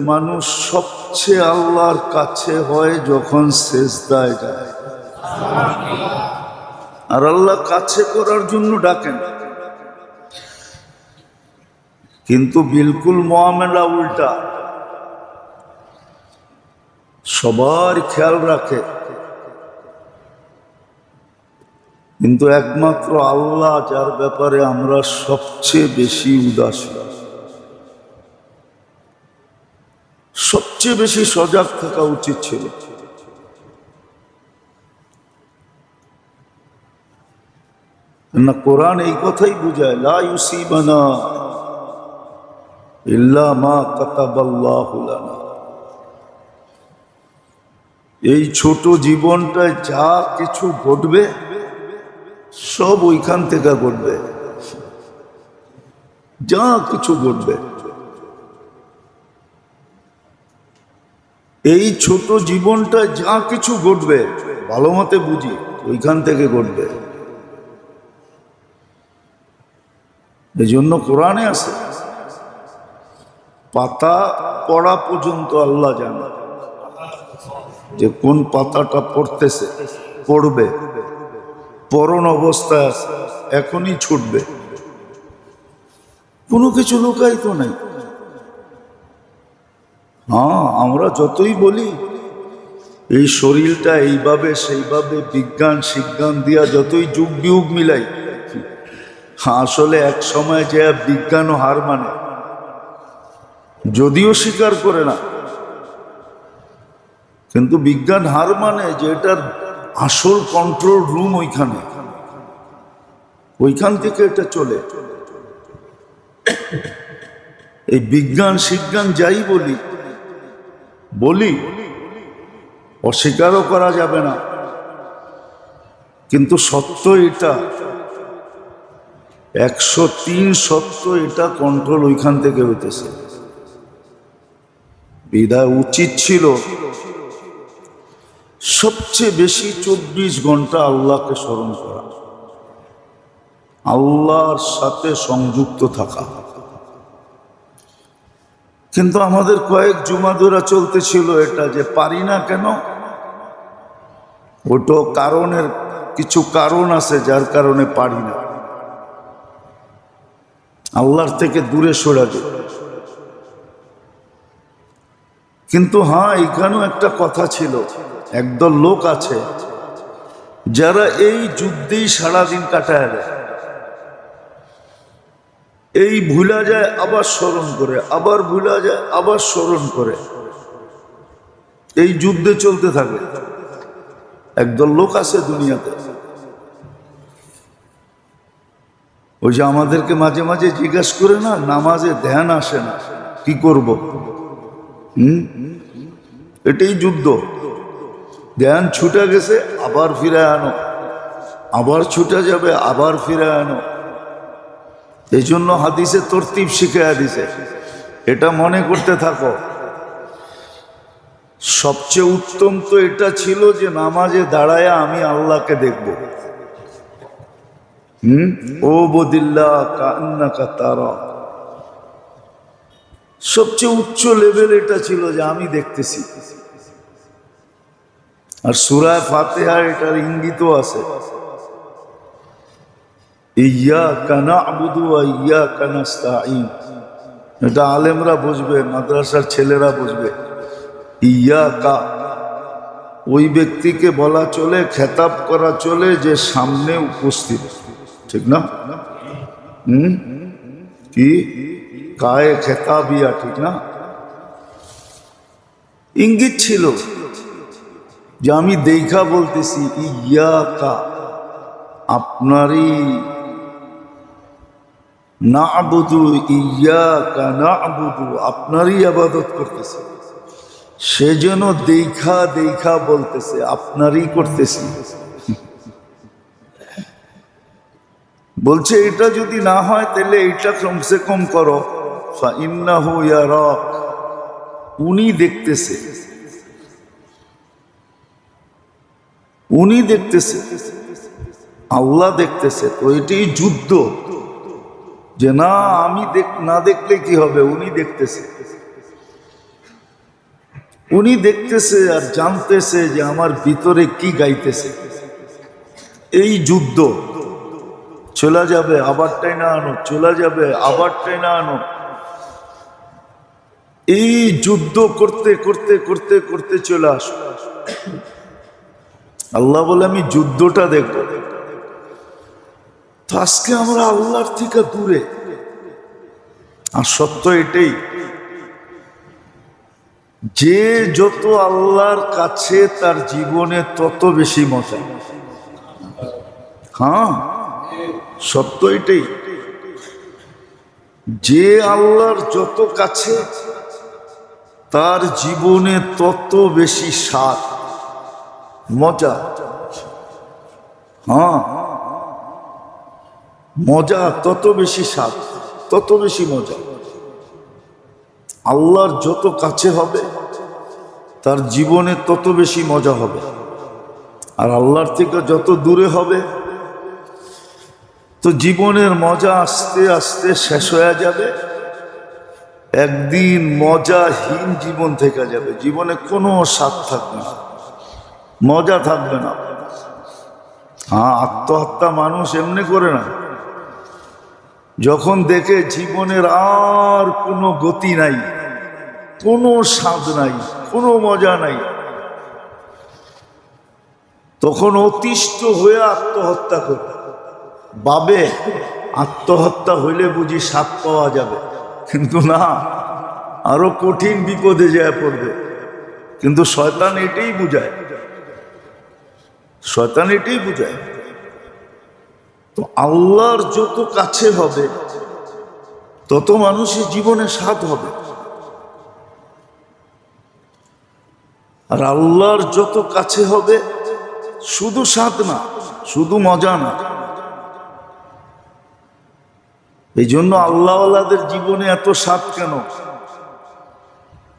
মানুষ সবচেয়ে আল্লাহর কাছে হয় যখন শেষদায় যায়। আর আল্লাহ কাছে করার জন্য ডাকেন। কিন্তু বিলকুল মহামেলা উল্টা। সবার খেয়াল রাখে। কিন্তু একমাত্র আল্লাহ, যার ব্যাপারে আমরা সবচেয়ে বেশি উদাসীন। সবচেয়ে বেশি সজাগ থাকা উচিত ছিল। না, কোরআন এই কথাই বুঝায়, লা ইউসিবানা ইল্লা মা কাতাবাল্লাহু লানা। এই ছোট জীবনটায় যা কিছু ঘটবে, সব ওইখান থেকে ঘটবে। যা কিছু ঘটবে। এই ছোট জীবনটা যা কিছু ঘটবে, ভালো মতে বুঝি ওইখান থেকে ঘটবে। এই জন্য কোরআনে আছে, পাতা পড়া পর্যন্ত আল্লাহ জানে যে কোন পাতাটা পড়তেছে, পড়বে। পরন অবস্থায় আছে, এখনই ছুটবে। কোনো কিছু লুকাই তো নাই। হ্যাঁ আমরা যতই বলি, এই শরীরটা এইভাবে সেইভাবে বিজ্ঞান শিজ্ঞান দিয়া যতই যুগ বিয়োগ মিলাই, আসলে এক সময় যে বিজ্ঞানও হার মানে যদিও স্বীকার করে না, কিন্তু বিজ্ঞান হার মানে যে এটার আসল কন্ট্রোল রুম ওইখানে, ওইখান থেকে এটা চলে। এই বিজ্ঞান শিজ্ঞান যাই বলি বলি, অস্বীকারও করা যাবে না। কিন্তু সত্য এটা, একশো তিন সত্য এটা কন্ট্রোল ওইখান থেকে হইতেছে। বিদায় উচিত ছিল। সবচেয়ে বেশি চব্বিশ ঘণ্টা আল্লাহকে স্মরণ করা। আল্লাহর সাথে সংযুক্ত থাকা। কিন্তু আমাদের কয়েক জুমা ধরা চলতেছিল এটা যে পারি না কেন? ওটো কারণের কিছু কারণ আছে যার কারণে পারি না। আল্লাহর থেকে দূরে সরা যায় কিন্তু হ্যাঁ এখানেও একটা কথা ছিল। একদল লোক আছে যারা এই যুদ্ধেই সারাদিন কাটায় দেয়। এই ভুলা যায়, আবার স্মরণ করে, আবার ভুলা যায়, আবার স্মরণ করে। এই যুদ্ধে চলতে থাকে। একদল লোক আছে দুনিয়াতে। ওই যে আমাদেরকে মাঝে মাঝে জিজ্ঞেস করে না, নামাজে ধ্যান আসে না, কি করব? হুম? এটাই যুদ্ধ। ধ্যান ছুটে গেছে, আবার ফিরে আনো। আবার ছুটে যাবে, আবার ফিরে আনো। এই জন্য হাদিসে তরতিব শিখে দিছে। এটা মনে করতে থাকো। সবচেয়ে উত্তম তো এটা ছিল যে নামাজে দাঁড়ায় আমি আল্লাহকে দেখব। হুম? ও বদিল্লা কান্নাকা তারা। সবচেয়ে উচ্চ লেভেল এটা ছিল যে আমি দেখতেছি। আর সুরায় ফাতেহা এটার ইঙ্গিতও আছে। ইয়া ইয়া এটা আলেমরা বুঝবে, মাদ্রাসার ছেলেরা বুঝবে। ইয়া কা ওই ব্যক্তিকে বলা চলে, খেতাব করা চলে যে সামনে উপস্থিত। ঠিক না? হুম? কি? কায়ে খেতাবিয়া, ঠিক না? ইঙ্গিত ছিল যে আমি দেখা বলতেছি ইয়া কা আপনারই না ইয়া কা না আবুদু আপনারই আবাদত করতেছে। সে যেন দেখা দেখা বলতেছে, আপনারই করতেছি। বলছে, এটা যদি না হয় তাহলে এইটা কমসে কম করো। ইন্নাহু ইয়ারাক, উনি দেখতেছে। উনি দেখতেছে। আল্লাহ দেখতেছে। তো এটি যুদ্ধ। যে না, আমি দেখ, না দেখলে কি হবে? উনি দেখতেছে। উনি দেখতেছে আর জানতেছে যে আমার ভিতরে কি গাইতেছে। এই যুদ্ধ, চলে যাবে আবারটাই না আনো, চলে যাবে আবারটাই না আনো। এই যুদ্ধ করতে করতে করতে করতে চলে আস। আল্লাহ বলে, আমি যুদ্ধটা দেখব। তো আজকে আমরা আল্লাহর থেকে দূরে। আর সত্য এটাই, যে যত আল্লাহর কাছে তার জীবনে তত বেশি মজা। হ্যাঁ সত্য এটাই। যে আল্লাহর যত কাছে তার জীবনে তত বেশি স্বাদ, মজা। হ্যাঁ। মজা তত বেশি স্বাদ, তত বেশি মজা। আল্লাহর যত কাছে হবে, তার জীবনে তত বেশি মজা হবে। আর আল্লাহর থেকে যত দূরে হবে, তো জীবনের মজা আস্তে আস্তে শেষ হয়ে যাবে। একদিন মজাহীন জীবন থেকে যাবে। জীবনে কোনো স্বাদ থাকবে না, মজা থাকবে না। হ্যাঁ আত্মহত্যা মানুষ এমনি করে না। যখন দেখে জীবনের আর কোনো গতি নাই, কোনো স্বাদ নাই, কোনো মজা নাই, তখন অতিষ্ঠ হয়ে আত্মহত্যা করে বাবে আত্মহত্যা হইলে বুঝি স্বাদ পাওয়া যাবে। কিন্তু না, আরও কঠিন বিপদে যায় পড়বে। কিন্তু শয়তান এটাই বুঝায়। শয়তান এটাই বুঝায়। তো আল্লাহর যত কাছে হবে, তত মানুষের জীবনে স্বাদ হবে। আর আল্লাহর যত কাছে হবে, শুধু স্বাদ না, শুধু মজা না। এই জন্য আল্লাহওয়ালাদের জীবনে এত স্বাদ কেন?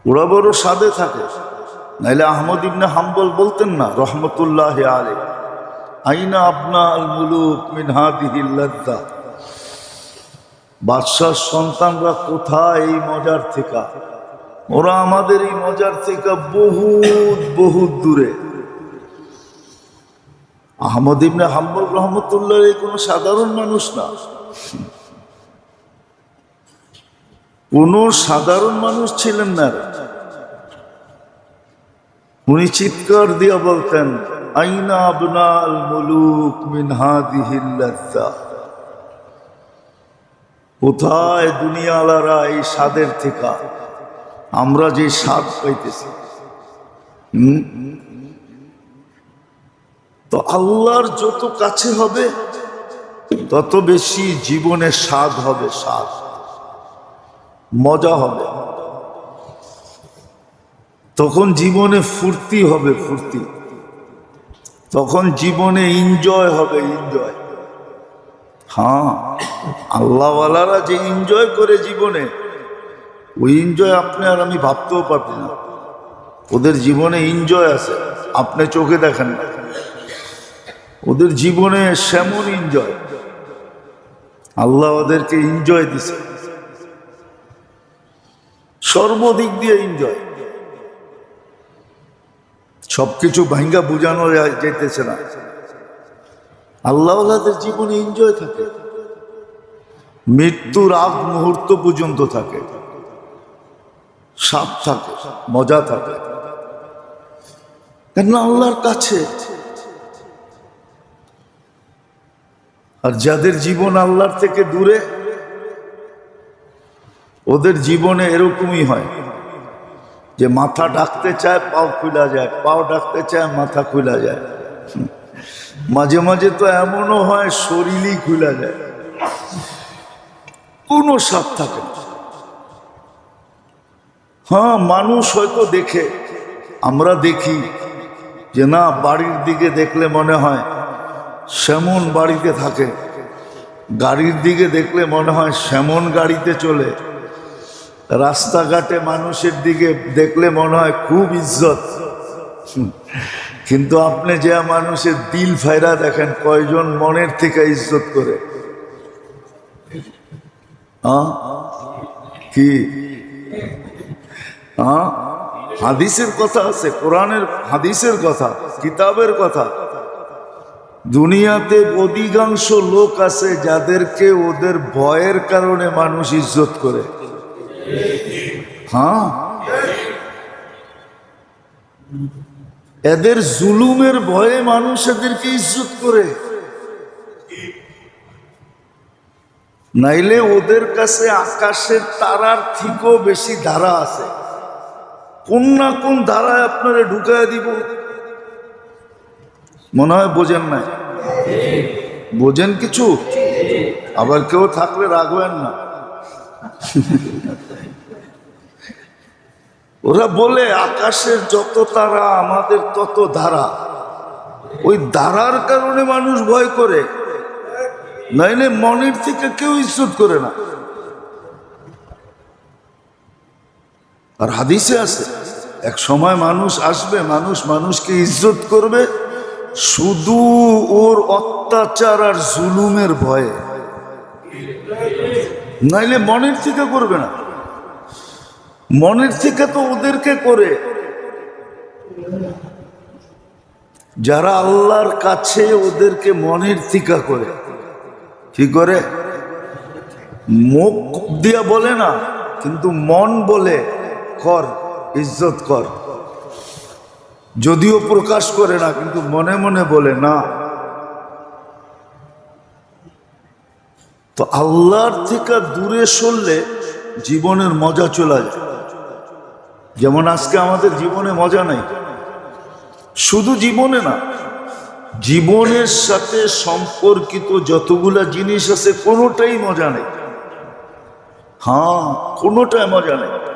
ওরা বড় স্বাদে থাকে। নাইলে আহমদ ইবনে হাম্বল বলতেন না, রহমতুল্লাহ আলে আইনা আপনা আল মুলুক মিনহাদিহিল্লাদ্দা বাদশার সন্তানরা কোথায় এই মজার থেকে? ওরা আমাদের এই মজার থেকে বহুত বহুত দূরে। আহমদ ইবনে হাম্বল রহমতুল্লাহ কোনো সাধারণ মানুষ না। কোনো সাধারণ মানুষ ছিলেন না উনি চিৎকার দিয়া বলতেন আইনা আবনাল মুলুক মিন হাদিহিল্লাজ্জা কোথায় দুনিয়ালারা এই স্বাদের থেকে? আমরা যে স্বাদ পাইতেছি। তো আল্লাহর যত কাছে হবে, তত বেশি জীবনে স্বাদ হবে স্বাদ। মজা হবে। তখন জীবনে ফুর্তি হবে ফুর্তি। তখন জীবনে এনজয় হবে এনজয় হ্যাঁ আল্লাহওয়ালারা যে এনজয় করে জীবনে, ওই এনজয় আপনি আর আমি ভাবতেও পারবি না। ওদের জীবনে এনজয় আছে, আপনি চোখে দেখেন না। ওদের জীবনে সেমন এনজয় আল্লাহ ওদেরকে এনজয় দিছে। সর্বদিক দিয়ে এনজয় সবকিছু ভাঙ্গা বোঝানো যেতেছে না। আল্লাহদের জীবনে এনজয় থাকে। মৃত্যুর আগ মুহূর্ত পর্যন্ত থাকে। সাপ থাকে, মজা থাকে। কেন আল্লাহর কাছে আর যাদের জীবন আল্লাহর থেকে দূরে, ওদের জীবনে এরকমই হয়। যে মাথা ডাকতে চায়, পাও খুলা যায়। পাও ডাকতে চায়, মাথা খুলা যায়। মাঝে মাঝে তো এমনও হয়, শরীরই খুলা যায়। কোনো সাপ থাকে। হ্যাঁ মানুষ হয়তো দেখে। আমরা দেখি যে না, বাড়ির দিকে দেখলে মনে হয় সেমন বাড়িতে থাকে। গাড়ির দিকে দেখলে মনে হয় সেমন গাড়িতে চলে। রাস্তাঘাটে মানুষের দিকে দেখলে মনে হয় খুব ইজ্জত। কিন্তু আপনি যে মানুষের দিল ফায়রা দেখেন, কয়জন মনের থেকে ইজ্জত করে? কি? হাদিসের কথা আছে, কোরআনের হাদিসের কথা, কিতাবের কথা। দুনিয়াতে অধিকাংশ লোক আছে যাদেরকে ওদের ভয়ের কারণে মানুষ ইজ্জত করে। হ্যাঁ? এদের জুলুমের ভয়ে মানুষ এদেরকে ইজ্জত করে। নাইলে ওদের কাছে আকাশের তারার থেকেও বেশি ধারা আছে। কোন না কোন ধারায় আপনারে ঢুকায় দিব। মনে হয় বোঝেন নাই? বোঝেন কিছু? আবার কেউ থাকলে রাখবেন না। ওরা বলে, আকাশের যত তারা, আমাদের তত ধারা। ওই ধারার কারণে মানুষ ভয় করে। নাইলে মনের থেকে কেউ ইজ্জত করে না। আর হাদিসে আছে, এক সময় মানুষ আসবে, মানুষ মানুষকে ইজ্জত করবে শুধু ওর অত্যাচার আর জুলুমের ভয়ে। নাইলে মনের থেকে করবে না। মনের থেকে তো ওদেরকে করে। যারা আল্লাহর কাছে ওদেরকে মনের টিকা করে, কি করে? মুখ দিয়া বলে না, কিন্তু মন বলে, কর, ইজ্জত কর। যদিও প্রকাশ করে না, কিন্তু মনে মনে বলে, না। তো আল্লাহর থেকে দূরে সরলে জীবনের মজা চলে যায়। যেমন আজকে আমাদের জীবনে মজা নাই। শুধু জীবনে না, জীবনের সাথে সম্পর্কিত যতগুলা জিনিস আছে, কোনোটাই মজা নেই। হ্যাঁ কোনোটাই মজা নেই।